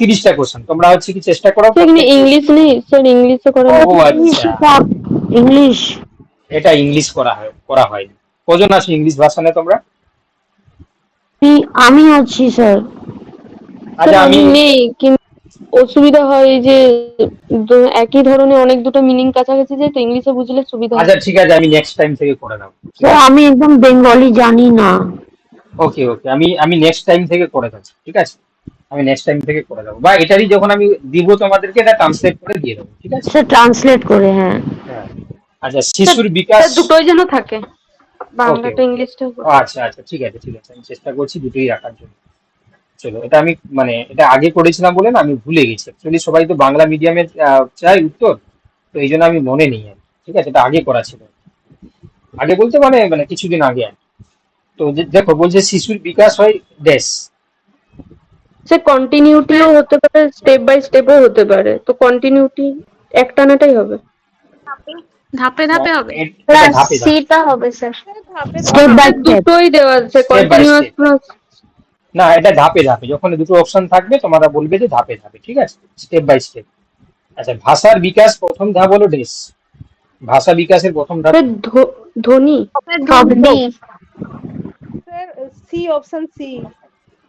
তিরিশটা কোশ্চেন তোমরা হচ্ছে কি চেষ্টা করো? ইংলিশ নেই। স্যার ইংলিশে করা ও আচ্ছা। ইংলিশ এটা ইংলিশ করা হয় করা হয়। কজন আছো ইংলিশ ভাষণে তোমরা? আমি আছি স্যার আচ্ছা আমি নেই কিন্তু অসুবিধা হয় যে একই ধরনের অনেক দুটো মিনিং কাছাকাছি যায় তো ইংলিশে বুঝলে সুবিধা আচ্ছা ঠিক আছে আমি নেক্সট টাইম থেকে করে দেবো স্যার আমি একদম বেঙ্গলি জানি না। ওকে ওকে আমি আমি নেক্সট টাইম থেকে করে দেবো ঠিক আছে? আমি নেক্সট টাইম থেকে করে দেবো। বা এটারই যখন আমি দিব তোমাদেরকে এটা ট্রান্সলেট করে দিয়ে দেবো ঠিক আছে? স্যার ট্রান্সলেট করে হ্যাঁ। হ্যাঁ। আচ্ছা শিশুর বিকাশ দুটোই যেন থাকে। বাংলাটা. ইংলিশটা আচ্ছা আচ্ছা ঠিক আছে ঠিক আছে। আমি চেষ্টা করছি দুটোই রাখার জন্য। চলো এটা আমি মানে এটা আগে করেছিলাম বলে না আমি ভুলে গেছি। অ্যাকচুয়ালি সবাই তো বাংলা মিডিয়ামের চাই উত্তর তো এই জন্য আমি মনে নেই আর ঠিক আছে? এটা আগে করা ছিল। আগে বলতে মানে মানে কিছুদিন আগে আর তো দেখো বলছে শিশুর বিকাশ হয় ড্যাশ সে কন্টিনিউটিও হতে পারে স্টেপ বাই স্টেপও হতে পারে। তো কন্টিনিউটি একটানাটাই হবে। ধাপে ধাপে হবে। এ- এটা ধাপে ধাপে। সিটা হবে স্যার। স্টেপ বাই স্টেপ দুটোই দেওয়া আছে কন্টিনিউয়াস না এটা ধাপে ধাপে। যখন দুটো অপশন থাকবে তোমরা বলবে যে ধাপে ধাপে ঠিক আছে? স্টেপ বাই স্টেপ আচ্ছা ভাষার বিকাশ প্রথম ধাপ হলো ডেস ভাষা বিকাশের প্রথম ধাপ। ধ্বনি? শব্দ? স্যার সি অপশন সি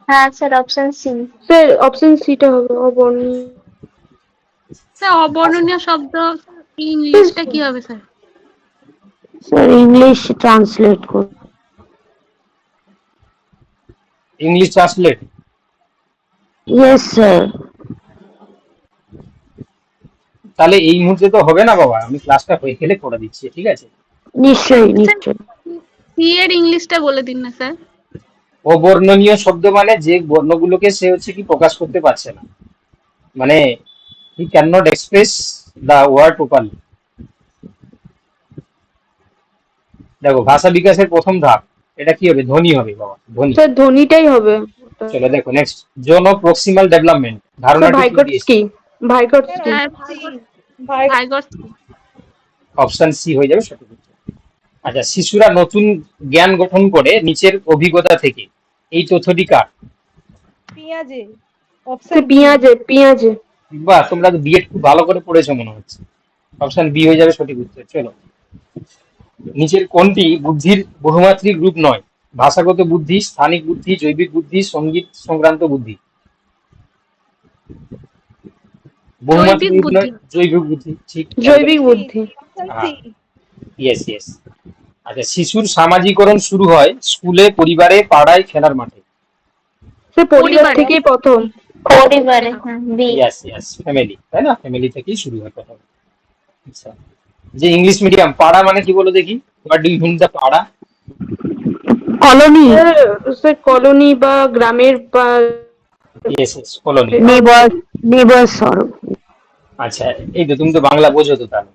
হ্যাঁ sir option C sir option সিটা হবে অবর্ণ স্যার অবর্ণনীয় শব্দ ইংলিশটা কি হবে স্যার? স্যার ইংলিশ ট্রান্সলেট করে ইংলিশ ট্রান্সলেট ইয়েস স্যার তাহলে এই মুহূর্তে তো হবে না বাবা। আমি ক্লাসটা হয়ে গেলে করে দিচ্ছি ঠিক আছে? নিশ্চয়ই নিশ্চয়ই। সি এর ইংলিশটা বলে দিন না স্যার। অবর্ণনীয় শব্দ মানে যে বর্ণগুলোকে সে হচ্ছে কি প্রকাশ করতে পারছে না। মানে he can not express the word properly দেখো ভাষা বিকাশের প্রথম ধাপ এটা কি হবে? ধ্বনি হবে বাবা ধ্বনি। স্যার ধ্বনিটাই হবে। চলো দেখো next zone of proximal development ধারণাটি ভাইকটস্কি ভাইকটস্কি হ্যাঁ ভাই অপশন সি হয়ে যাবে সঠিক আচ্ছা শিশুরা নতুন জ্ঞান গঠন করে নিচের অভিজ্ঞতা থেকে এই তথ্যটি কার পিয়াজে অপশন পিঁয়াজে পিঁয়াজে। বাহ তোমরা তো বিএড খুব ভালো করে পড়েছো মনে হচ্ছে। অপশন বি হয়ে যাবে সঠিক উত্তর। চলো। নিচের কোনটি বুদ্ধির বহুমাত্রিক রূপ নয়? ভাষাগত বুদ্ধি স্থানিক বুদ্ধি জৈবিক বুদ্ধি সংগীত সংক্রান্ত বুদ্ধি। বহুমাত্রিক রূপ নয় জৈবিক বুদ্ধি ঠিক। জৈবিক বুদ্ধি। অপশন সি ইয়েস ইয়েস আচ্ছা শিশুর সামাজিকরণ শুরু হয় স্কুলে পরিবারে পাড়ায় খেলার মাঠে? সে পরিবার থেকেই প্রথম। পরিবারে হ্যাঁ ইয়েস ইয়েস ফ্যামিলি তাই না? ফ্যামিলি থেকেই শুরু হয় কথা আচ্ছা যে ইংলিশ মিডিয়াম পাড়া মানে কি বলো দেখি? What do you mean the পাড়া? কলোনি স্যার কলোনি বা গ্রামের বা ইয়েস ইয়েস কলোনি নেবার নেবার সরব আচ্ছা এই তো তুমি তো বাংলা বোঝো তো তাহলে।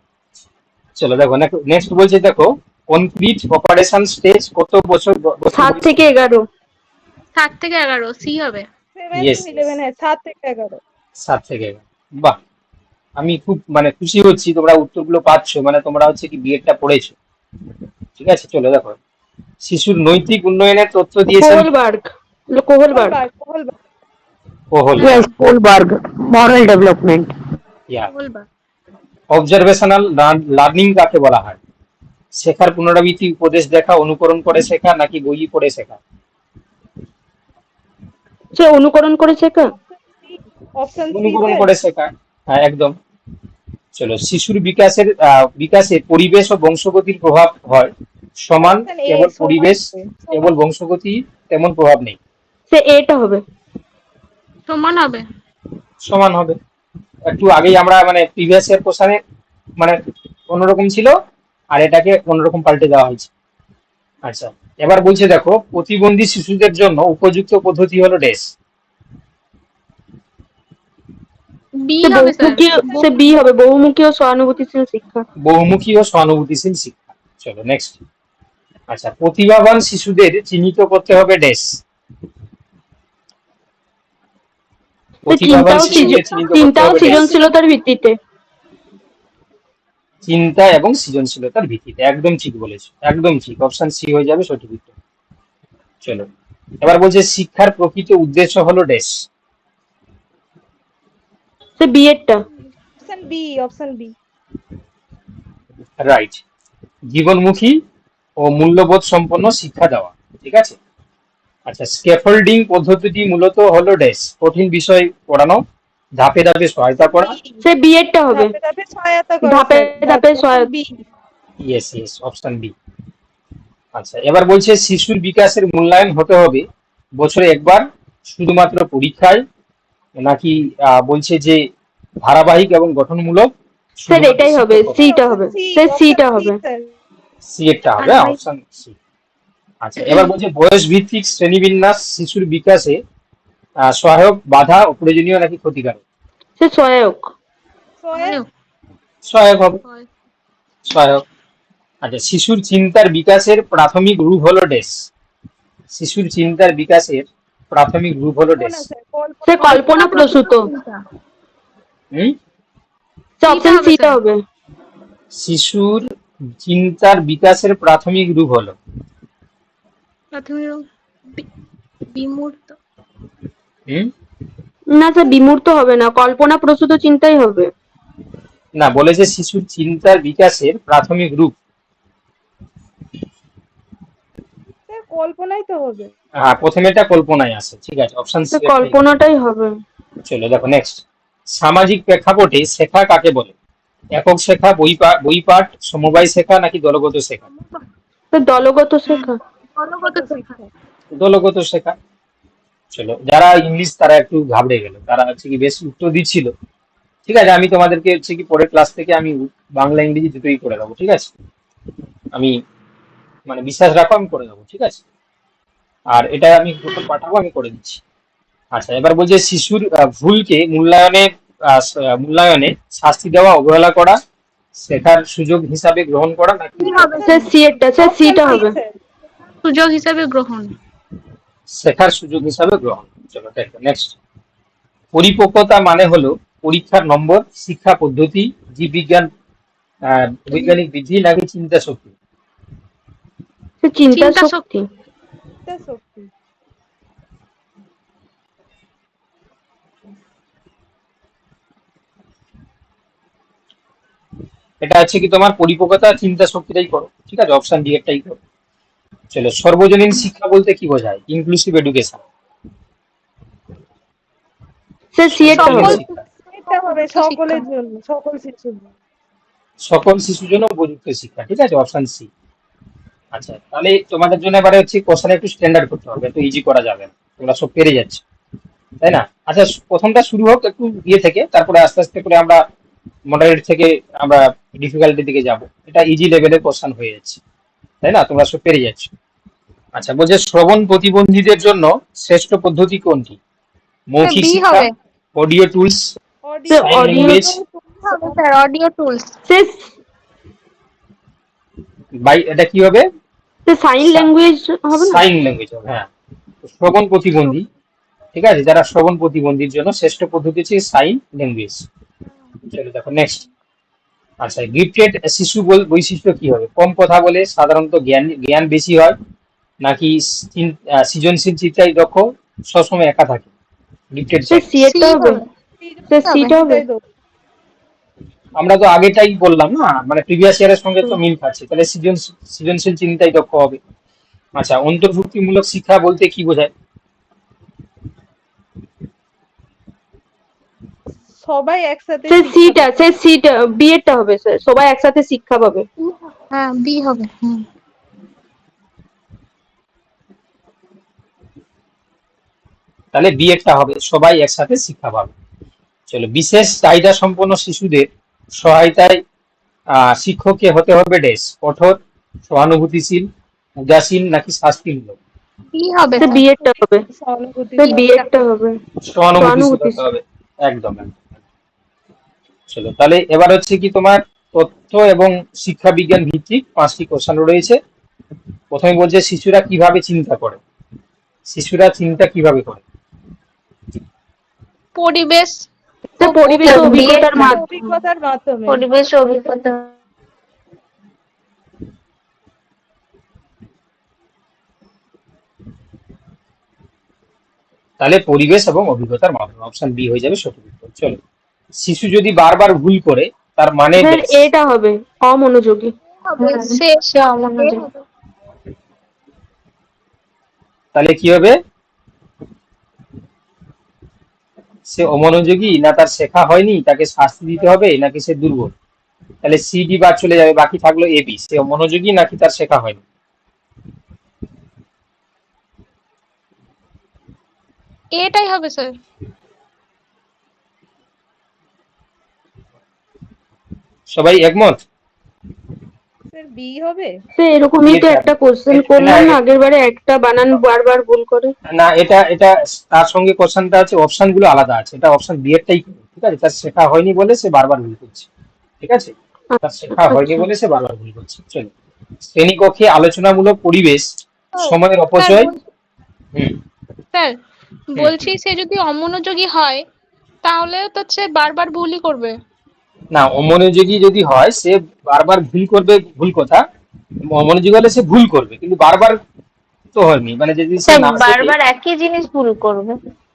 চলো দেখো নেক্সট বলছে দেখো কনক্রিট অপারেশন স্টেজ কত বছর সাত থেকে এগারো। সাত থেকে এগারো সি হবে। হ্যাঁ সাত থেকে এগারো। সাত থেকে এগারো। বাহ! আমি খুব মানে খুশি হচ্ছি তোমরা উত্তরগুলো পাচ্ছ মানে তোমরা হচ্ছে কি বিএডটা পড়েছো। ঠিক আছে চলো দেখো। শিশুর নৈতিক উন্নয়নের তথ্য দিয়েছেন Kohlberg. Kohlberg. Kohlberg, Kohlberg. Moral development বলবা অবজারভেশনাল লার্নিং কাকে বলা হয়? শেখার পুনরাবৃত্তি উপদেশ দেখা অনুকরণ করে শেখা নাকি বই পড়ে শেখা? সে অনুকরণ করে শেখা? অপশন সি অনুকরণ করে শেখা। হ্যাঁ একদম। চলো শিশুর বিকাশের বিকাশে পরিবেশ ও বংশগতির প্রভাব হয়। সমান কেবল পরিবেশ কেবল বংশগতি তেমন প্রভাব নেই। সে এটা হবে। সমান হবে। সমান হবে। একটু আগেই আমরা মানে প্রিভিয়াস ইয়ার কোশ্চানে মানে অন্যরকম ছিল। আর এটাকে অন্যরকম পাল্টে দেওয়া হয়েছে। আচ্ছা এবার বলছে দেখো প্রতিবন্ধী শিশুদের জন্য উপযুক্ত পদ্ধতি হলো ডেস বি হবে স্যার। বহুমুখী সে বি হবে বহুমুখী ও সহানুভূতিশীল শিক্ষা। বহুমুখী ও সহানুভূতিশীল শিক্ষা। চলো নেক্সট আচ্ছা প্রতিভাবান শিশুদের চিহ্নিত করতে হবে ডেস সে প্রতিভাবান চিন্তাও শিশুদের চিহ্নিত করতে চিন্তা ও। সৃজনশীলতার ভিত্তিতে। চিন্তা এবং সৃজনশীলতার ভিত্তিতে। একদম ঠিক বলেছ একদম ঠিক। অপশন সি হয়ে যাবে সঠিক উত্তর। চলো এবার বলছে শিক্ষার প্রকৃত উদ্দেশ্য হলো ডেস সে B এরটা option B option B right জীবনমুখী ও মূল্যবোধ সম্পন্ন শিক্ষা দেওয়া ঠিক আছে? আচ্ছা স্ক্যাফোল্ডিং পদ্ধতিটি মূলত হলো ডেস কঠিন বিষয় পড়ানো ধাপে ধাপে সহায়তা করা। সে বি এরটা হবে। ধাপে ধাপে সহায়তা করে। ধাপে ধাপে সহায়তা। B yes yes option B আচ্ছা এবার বলছে শিশুর বিকাশের মূল্যায়ন হতে হবে। বছরে একবার শুধুমাত্র পরীক্ষায় নাকি আহ, বলছে যে ধারাবাহিক এবং গঠনমূলক স্যার এটাই হবে। সিটা হবে। স্যার সিটা হবে। সি একটা হবে অপশন সি আচ্ছা এবার বলছে বয়স ভিত্তিক শ্রেণীবিন্যাস শিশুর বিকাশে সহায়ক বাধা অপ্রয়োজনীয় নাকি ক্ষতিকারক? সে সহায়ক। সহায়ক। সহায়ক হবে। সহায়ক। আচ্ছা শিশুর চিন্তার বিকাশের প্রাথমিক রূপ হলো ডেস শিশুর চিন্তার বিকাশের প্রাথমিক রূপ হলো ডেস সে কল্পনা প্রসূত। হুম? হবে, শিশুর চিন্তার বিকাশের প্রাথমিক রূপ হলো। প্রাথমিক বিমূর্ত। না স্যার বিমূর্ত হবে না কল্পনা প্রসূত চিন্তাই হবে। না বলেছে শিশুর চিন্তার বিকাশের প্রাথমিক রূপ। কল্পনাই তো হবে। হ্যাঁ প্রথমেটা কল্পনায় আসে ঠিক আছে অপশন সে কল্পনাটাই হবে। চলো দেখো নেক্সট সামাজিক প্রেক্ষাপটে শেখা কাকে বলে? একক শেখা বই পাঠ সমবায় শেখা নাকি দলগত শেখা? দলগত শেখা। দলগত শেখা। দলগত শেখা। চলো যারা ইংলিশ তারা একটু ঘাবড়ে গেল। তারা হচ্ছে কি বেশ উত্তর দিচ্ছিল। ঠিক আছে আমি তোমাদেরকে হচ্ছে কি পরের ক্লাস থেকে আমি বাংলা ইংরেজি দুটোই করে দেবো ঠিক আছে? আমি মানে বিশ্বাস রাখো আমি করে দেবো ঠিক আছে? আর এটা আমি দুটো পাঠাবো আমি করে দিচ্ছি। আচ্ছা এবার বলছে শিশুর ভুলকে মূল্যায়নে আহ, মূল্যায়নে শাস্তি দেওয়া অবহেলা করা শেখার সুযোগ হিসাবে গ্রহণ করা নাকি হবে? সে সি এরটা সে সিটা হবে। সুযোগ হিসাবে গ্রহণ। শেখার সুযোগ হিসাবে গ্রহণ চলো দেখো নেক্সট পরিপক্কতা মানে হলো পরীক্ষার নম্বর শিক্ষা পদ্ধতি জীববিজ্ঞান আহ, বৈজ্ঞানিক বৃদ্ধি নাকি চিন্তা শক্তি চিন্তা শক্তি এটা আছে কি তোমার? পরিপক্কতা চিন্তা শক্তিটাই করো। ঠিক আছে অপশন ডি এরটাই করো। চলো সর্বজনীন শিক্ষা বলতে কি বোঝায়? ইনক্লুসিভ এডুকেশন সকল- হবে শিক্ষা। সকলের জন্য সকল শিশুর জন্য। সকল শিশুর জন্য উপযুক্ত শিক্ষা ঠিক আছে? অপশন সি আচ্ছা তাহলে তোমাদের জন্য এবারে হচ্ছে কোশ্চেন একটু স্ট্যান্ডার্ড করতে হবে একটু ইজি করা যাবে না। তোমরা সব পেরে যাচ্ছ তাই না? আচ্ছা প্রথমটা শুরু হোক একটু ইয়ে থেকে তারপরে আস্তে আস্তে করে আমরা মডারেট থেকে আমরা ডিফিকাল্টির দিকে যাব। এটা ইজি লেভেলের কোশ্চেন হয়ে যাচ্ছে তাই না? তোমরা সব পেরে যাচ্ছ। আচ্ছা বলছে শ্রবণ প্রতিবন্ধীদের জন্য শ্রেষ্ঠ পদ্ধতি কোনটি? মৌখিক শিক্ষা audio tools? Audio language audio tools. By এটা কি হবে? সাইন ল্যাঙ্গুয়েজ হবে সাইন ল্যাঙ্গুয়েজ হ্যাঁ। শ্রবণ প্রতিবন্ধী ঠিক আছে? যারা শ্রবণ প্রতিবন্ধীর জন্য শ্রেষ্ঠ পদ্ধতি হচ্ছে সাইন ল্যাঙ্গুয়েজ। চলো দেখো নেক্সট আচ্ছা গিফটেড শিশু বল বৈশিষ্ট্য কি হবে? কম কথা বলে সাধারণত জ্ঞান জ্ঞান বেশি হয়। নাকি সৃজনশীল চিন্তায় দক্ষ সবসময় একা থাকে। গিফটেড আমরা তো আগেটাই বললাম না মানে প্রিভিয়াস ইয়ারের সঙ্গে তো মিল খাচ্ছে তাহলে সৃজন সৃজনশীল চিন্তায় দক্ষ হবে। আচ্ছা অন্তর্ভুক্তিমূলক শিক্ষা বলতে কি বোঝায়? সবাই একসাথে সে শিক্ষা সিটা সে সিটা বি হবে স্যার। সবাই একসাথে শিক্ষা পাবে। হ্যাঁ বি হবে হুম। তাহলে বিএডটা হবে। সবাই একসাথে শিক্ষা পাবে। চলো বিশেষ চাহিদা সম্পন্ন শিশুদের সহায়তায় আহ, শিক্ষককে হতে হবে ডেস কঠোর সহানুভূতিশীল উদাসীন নাকি শাস্তিমূলক? হবে সে হবে সহানুভূতি সে বি এরটা হবে। সহানুভূতিশীল সহানুভূতিশীল। হবে। একদম একদম। চলো তাহলে এবার হচ্ছে কি তোমার তথ্য এবং শিক্ষা বিজ্ঞান ভিত্তিক পাঁচটি কোশ্চেন রয়েছে। প্রথমে বলছে শিশুরা কীভাবে চিন্তা করে? শিশুরা চিন্তা কীভাবে করে? পরিবেশ পরিবেশ অভিজ্ঞতার মাধ্যমে। অভিজ্ঞতার মাধ্যমে। পরিবেশ অভিজ্ঞতা। তাহলে পরিবেশ এবং অভিজ্ঞতার মাধ্যমে অপশন বি হয়ে যাবে সঠিক উত্তর। চলো। শিশু যদি বারবার ভুল করে তার মানে এটা হবে অমনোযোগী। সে সে অমনোযোগী। তাহলে কি হবে? সে অমনোযোগী না তার শেখা হয়নি তাকে শাস্তি দিতে হবে নাকি সে দুর্বল? তাহলে সি ডি বাদ চলে যাবে বাকি থাকল এ বি সে অমনোযোগী নাকি তার শেখা হয়নি? এটাই হবে স্যার সবাই একমত? বি হবে? সে এরকমই তো একটা কোশ্চেন করলাম আগের বারে একটা বানান বারবার ভুল করে। না এটা এটা তার সঙ্গে কোশ্চেনটা আছে অপশনগুলো আলাদা আছে। এটা অপশন বি এরটাই ঠিক আছে? তার শেখা হয়নি বলে সে বারবার ভুল করছে ঠিক আছে? তার শেখা হয়নি বলে সে বারবার ভুল করছে চলো। শ্রেণীকক্ষে আলোচনামূলক পরিবেশ সময়ের অপচয়। হুম। স্যার বলছি সে যদি অমনোযোগী হয় তাহলে তো সে বারবার ভুলই করবে। না অমনোযোগী যদি হয় সে বারবার ভুল করবে ভুল কথা। অমনোযোগী হলে সে ভুল করবে কিন্তু বারবার তো হয়নি। মানে যদি সে শেখে- বারবার একই জিনিস ভুল করবে।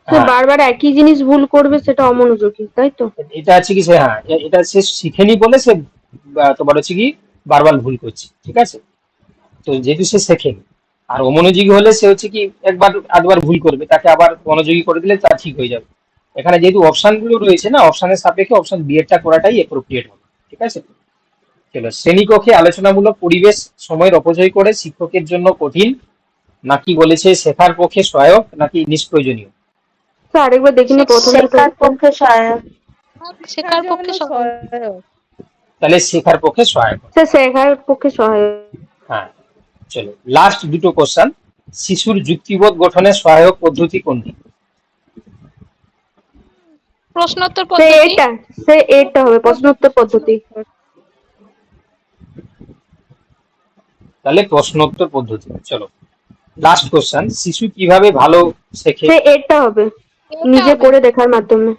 সে হ্যাঁ, বারবার একই জিনিস ভুল করবে সেটা অমনোযোগী তাই তো? এটা আছে কি সে হ্যাঁ এটা সে শিখেনি বলে সে তোমার হচ্ছে কি বারবার ভুল করছে ঠিক আছে? তো যেহেতু সে শেখেনি আর অমনোযোগী হলে সে হচ্ছে কি একবার আধবার ভুল করবে তাকে আবার মনোযোগী করে দিলে তা ঠিক হয়ে যাবে। এখানে যেহেতু অপশনগুলো রয়েছে না অপশনের সাপেক্ষে অপশন বি এরটা করাটাই অ্যাপ্রোপ্রিয়েট হবে ঠিক আছে? চলো শ্রেণীকক্ষে আলোচনামূলক পরিবেশ সময়ের অপচয় করে শিক্ষকের জন্য কঠিন নাকি বলেছে শেখার পক্ষে সহায়ক নাকি নিষ্প্রয়োজনীয়? স্যার আরেকবার দেখি না প্রথমে শেখার পক্ষে সহায়ক। শেখার পক্ষে সহায়ক। তাহলে শেখার পক্ষে সহায়ক। সে শেখার পক্ষে সহায়ক। হ্যাঁ চলো লাস্ট দুটো কোশ্চেন শিশুর যুক্তিবোধ গঠনে সহায়ক পদ্ধতি কোনটি? প্রশ্নোত্তর পদ্ধতি? এটা সে এটা হবে প্রশ্নোত্তর পদ্ধতি। তাহলে প্রশ্নোত্তর পদ্ধতি। চলো লাস্ট কোশ্চেন শিশু কীভাবে ভালো শেখে? সে এটা হবে নিজে করে দেখার মাধ্যমে।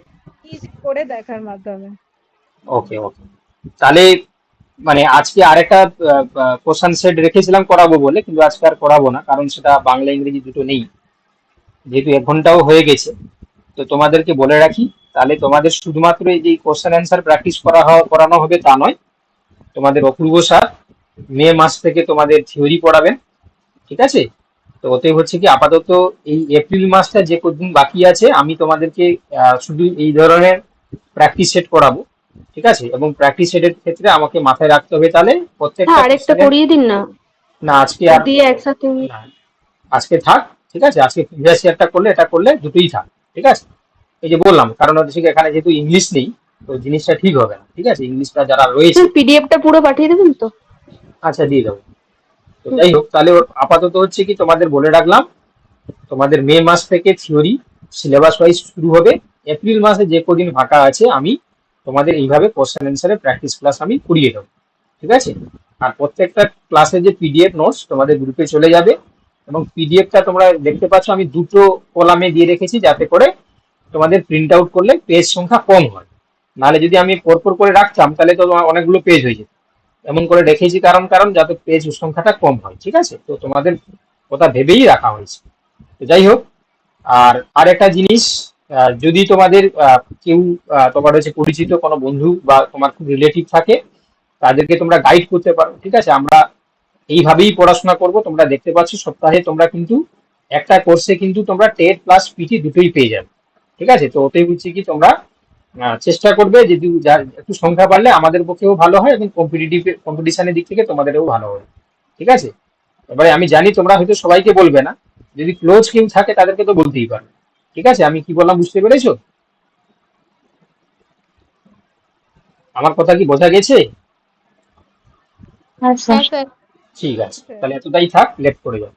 নিজে করে দেখার মাধ্যমে। ওকে ওকে তাহলে মানে আজকে আরেকটা কোশ্চেন সেট রেখেছিলাম করাবো বলে কিন্তু আজকে আর করাবো না কারণ সেটা বাংলা ইংরেজি দুটো নেই। যেহেতু এক ঘন্টাও হয়ে গেছে তো তোমাদেরকে বলে রাখি তাহলে তোমাদের শুধুমাত্র এই যে কোশ্চেন অ্যান্সার প্র্যাকটিস করা করানো হবে তা নয়। তোমাদের অপূর্ব স্যার মে মাস থেকে তোমাদের থিওরি পড়াবেন ঠিক আছে? তো ওতে হচ্ছে কি আপাতত এই এপ্রিল মাসটা যে কদিন বাকি আছে আমি তোমাদেরকে শুধু এই ধরনের প্র্যাকটিস সেট করাবো ঠিক আছে? এবং প্র্যাকটিস সেটের ক্ষেত্রে আমাকে মাথায় রাখতে হবে তাহলে প্রত্যেকটা হ্যাঁ আরেকটা করিয়ে দিন না। না আজকে আর একসাথে আজকে থাক ঠিক আছে? আজকে প্রিভিয়াস ইয়ারটা করলে এটা করলে দুটোই থাক ঠিক আছে? এই যে বললাম কারণ হচ্ছে এখানে যেহেতু ইংলিশ নেই তো জিনিসটা ঠিক হবে না ঠিক আছে? ইংলিশটা যারা রয়েছে পিডিএফটা পুরো পাঠিয়ে দেবেন তো? আচ্ছা দিয়ে দেবো। তো যাই হোক তাহলে আপাতত হচ্ছে কি তোমাদের বলে রাখলাম তোমাদের মে মাস থেকে থিওরি সিলেবাস ওয়াইজ শুরু হবে। এপ্রিল মাসে যে কদিন ফাঁকা আছে আমি তোমাদের এইভাবে কোশ্চেন অ্যান্সারের প্র্যাকটিস ক্লাস আমি করিয়ে দেবো ঠিক আছে? আর প্রত্যেকটা ক্লাসে যে পিডিএফ নোটস তোমাদের গ্রুপে চলে যাবে এবং পিডিএফটা তোমরা দেখতে পাচ্ছ আমি দুটো কলামে দিয়ে রেখেছি যাতে করে তোমাদের প্রিন্ট আউট করলে পেজ সংখ্যা কম হয়। নাহলে যদি আমি পরপর করে রাখতাম, তাহলে তো অনেকগুলো পেজ হয়ে যেত। এমন করে রেখেছি কারণ কারণ যাতে পেজ সংখ্যাটা কম হয়, ঠিক আছে? তো তোমাদের কথা ভেবেই রাখা হয়েছে। তো যাই হোক, আর আরেকটা জিনিস যদি তোমাদের কেউ তোমার হচ্ছে পরিচিত কোনো বন্ধু বা তোমার খুব রিলেটিভ থাকে, তাদেরকে তোমরা গাইড করতে পারো, ঠিক আছে? আমরা এইভাবেই পড়াশোনা করব। তোমরা দেখতে পাচ্ছ সপ্তাহে তোমরা কিন্তু একটা কোর্সে কিন্তু তোমরা টেট প্লাস পিটি দুটোই পেয়ে যাবে। ঠিক আছে? তো ওটাই বলছি কি তোমরা চেষ্টা করবে যদি একটু সংখ্যা বাড়লে আমাদের পক্ষেও ভালো হয় এবং কম্পিটিটিভ কম্পিটিশনের দিক থেকে তোমাদেরও ভালো হবে ঠিক আছে? এবারে আমি জানি তোমরা হয়তো সবাইকে বলবে না। যদি ক্লোজ কেউ থাকে তাদেরকে তো বলতেই পারবে ঠিক আছে? আমি কি বললাম বুঝতে পেরেছ? আমার কথা কি বোঝা গেছে? আচ্ছা। হ্যাঁ স্যার। ঠিক আছে। তাহলে এতটাই থাক লেট করে যাও।